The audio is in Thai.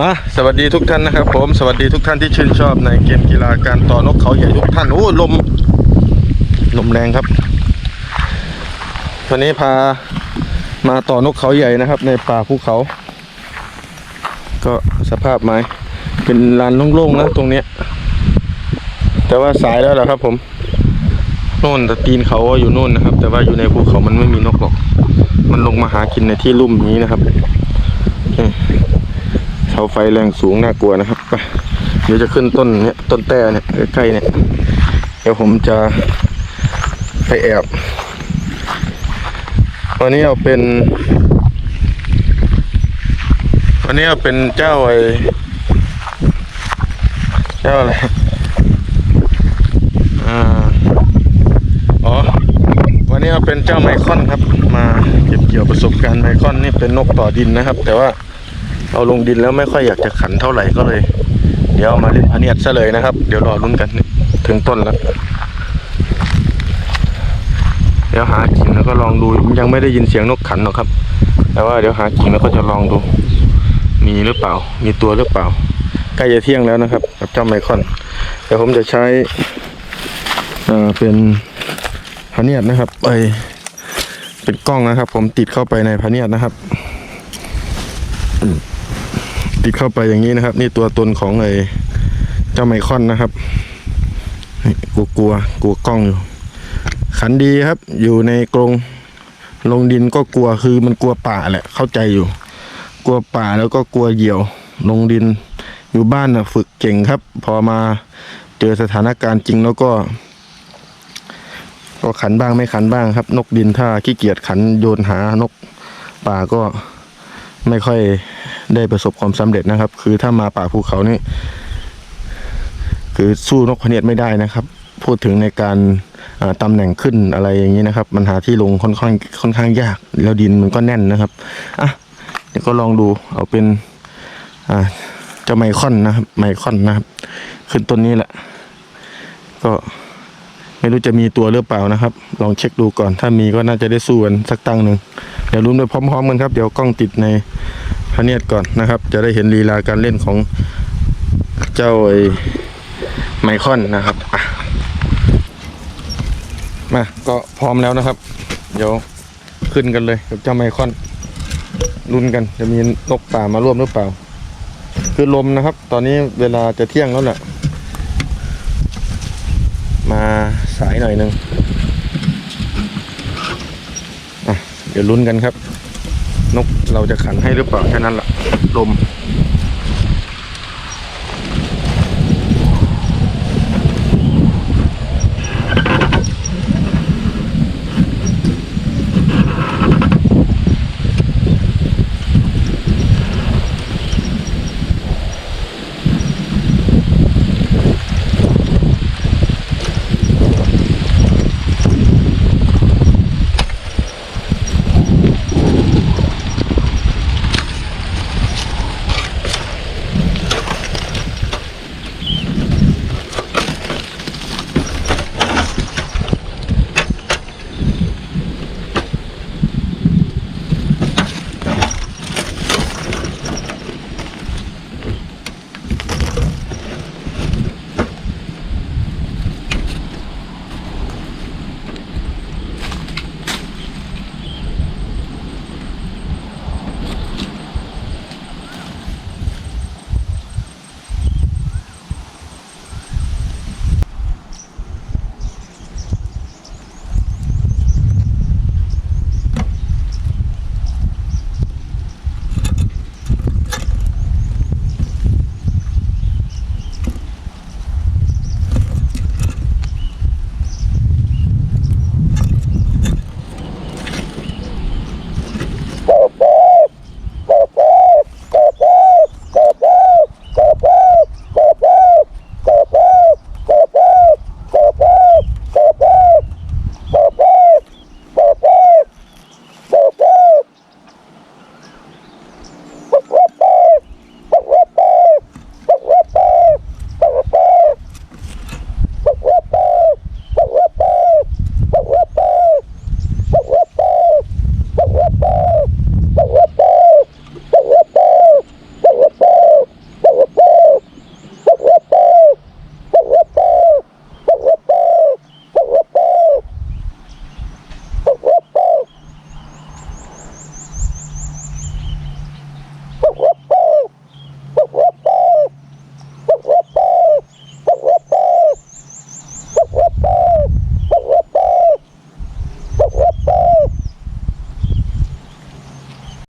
มาสวัสดีทุกท่านนะครับ ผมสวัสดีทุกท่านที่ชื่นชอบในเกมกีฬาการต่อนกเขาใหญ่ทุกท่านโอ้ลมลมแรงครับ วันนี้พามาต่อนกเขาใหญ่นะครับ ในป่าภูเขา ก็สภาพไม้เป็นลานโล่งๆนะตรงเนี้ย แต่ว่าสายแล้วแหละครับผมโน่นแต่ตีนเขาอยู่โน่นนะครับ แต่ว่าอยู่ในภูเขามันไม่มีนกหรอก มันลงมาหากินในที่ลุ่มนี้นะครับาไฟแรงสูงน่ากลัวนะครับไปเดี๋ยวจะขึ้นต้นเนี่ยต้นแต้เนี่ยใกล้ๆเนี่ยเดี๋ยวผมจะไปแอบวันนี้เอาเป็นวันนี้เอาเป็นเจ้าไอเจ้าอะไรอ่าอ๋อวันนี้เอาเป็นเจ้าไมคอนครับ มาเก็บเกี่ยวประสบการณ์ไมคอนนี่เป็นนกต่อดินนะครับ แต่ว่า เอาลงดินแล้วไม่ค่อยอยากจะขันเท่าไหร่ก็เลย เดี๋ยวเอามาเล่นพเนียดซะเลยนะครับ เดี๋ยวรอลุ้นกันถึงต้นแล้วเดี๋ยวหากิ่งแล้วก็ลองดูยังไม่ได้ยินเสียงนกขันหรอกครับ แต่ว่าเดี๋ยวหากิ่งแล้วก็จะลองดู มีหรือเปล่า มีตัวหรือเปล่า ใกล้จะเที่ยงแล้วนะครับ กับเจ้าไมคอนเดี๋ยวผมจะใช้เอ่อเป็นพเนียดนะครับไอเป็นกล้องนะครับ ผมติดเข้าไปในพเนียดนะครับ ติดเข้าไปอย่างนี้นะครับ นี่ตัวตนของไอเจ้าไมคอนนะครับกลัวกลัวกลัวกล้องอยู่ ขันดีครับ อยู่ในกรงลงดินก็กลัวคือมันกลัวป่าแหละเข้าใจอยู่ กลัวป่าแล้วก็กลัวเหยี่ยว ลงดินอยู่บ้านนะฝึกเก่งครับ พอมาเจอสถานการณ์จริงแล้วก็ ก็ขันบ้างไม่ขันบ้างครับ นกดินถ้าขี้เกียจขันโยนหานกป่าก็ไม่ค่อย ได้ประสบความสำเร็จนะครับ คือถ้ามาป่าภูเขานี่ คือสู้นกพเนียดไม่ได้นะครับ พูดถึงในการอ่าแหน่งขึ้นอะไรอย่างนี้นะครับ มันหาที่ลงค่อนข้างค่อนข้างยาก แล้วดินมันก็แน่นนะครับอะเดี๋ยวก็ลองดูเอาเป็นอ่าจ้าไมคอนนะครับ ไมคอนนะครับ ขึ้นต้นนี้แหละ ก็ไม่รู้จะมีตัวหรือเปล่านะครับ ลองเช็คดูก่อน ถ้ามีก็น่าจะได้สู้กันสักตั้งหนึ่ง เดี๋ยวลุ้นไปพร้อม ๆ กันครับ เดี๋ยวกล้องติดใน พเนียดก่อนนะครับ จะได้เห็นลีลาการเล่นของเจ้าไอไมคอนนะครับมาก็พร้อมแล้วนะครับ เดี๋ยวขึ้นกันเลยกับเจ้าไมคอนลุนกันจะมีนกป่ามาร่วมหรือเปล่า คือลมนะครับ ตอนนี้เวลาจะเที่ยงแล้วแหละมาสายหน่อยหนึงอะเดี๋ยวลุ้นกันครับ นกเราจะขันให้หรือเปล่าแค่นั้นแหละลม